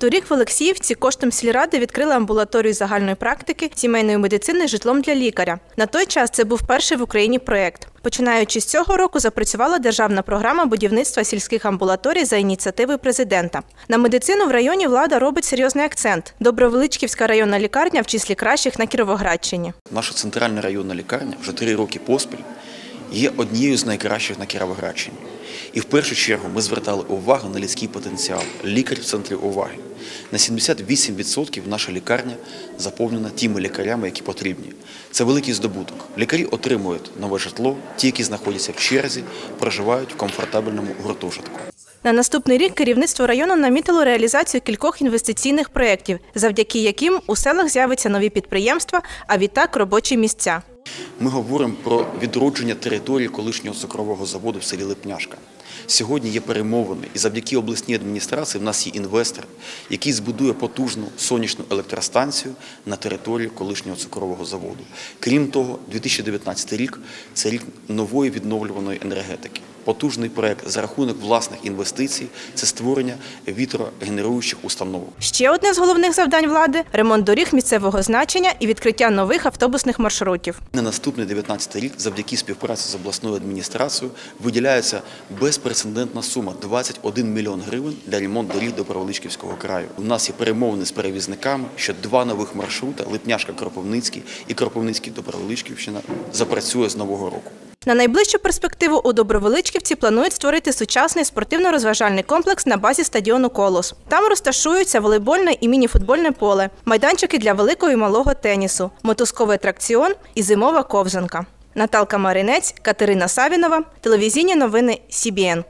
Торік в Олексіївці коштом сільради відкрили амбулаторію загальної практики сімейної медицини житлом для лікаря. На той час це був перший в Україні проєкт. Починаючи з цього року, запрацювала державна програма будівництва сільських амбулаторій за ініціативи президента. На медицину в районі влада робить серйозний акцент. Добровеличківська районна лікарня в числі кращих на Кіровоградщині. Наша центральна районна лікарня вже три роки поспіль є однією з найкращих на Кіровоградщині. І в першу чергу ми звертали увагу на людський потенціал. Лікар в центрі уваги. На 78% наша лікарня заповнена тими лікарями, які потрібні. Це великий здобуток. Лікарі отримують нове житло, ті, які знаходяться в черзі, проживають в комфортабельному гуртожитку. На наступний рік керівництво району намітило реалізацію кількох інвестиційних проєктів, завдяки яким у селах з'явиться нові підприємства, а відтак робочі місця. Ми говоримо про відродження території колишнього цукрового заводу в селі Липняшка. Сьогодні є перемовини, і завдяки обласній адміністрації в нас є інвестор, який збудує потужну сонячну електростанцію на території колишнього цукрового заводу. Крім того, 2019 рік це рік нової відновлюваної енергетики. Потужний проект за рахунок власних інвестицій це створення вітрогенеруючих установок. Ще одне з головних завдань влади ремонт доріг місцевого значення і відкриття нових автобусних маршрутів. На наступний 19 рік, завдяки співпраці з обласною адміністрацією, виділяється безпрецедентна сума 21 мільйон гривень для ремонту доріг до Праволичківського краю. У нас є перемовини з перевізниками, що два нових маршрута Липняшка Кропивницький і Кропивницький до Праволичківщина запрацює з нового року. На найближчу перспективу у Добровеличківці планують створити сучасний спортивно-розважальний комплекс на базі стадіону Колос. Там розташуються волейбольне і мініфутбольне поле, майданчики для великого і малого тенісу, мотузковий атракціон і зимова ковзанка. Наталка Маринець, Катерина Савінова, телевізійні новини СІБІН.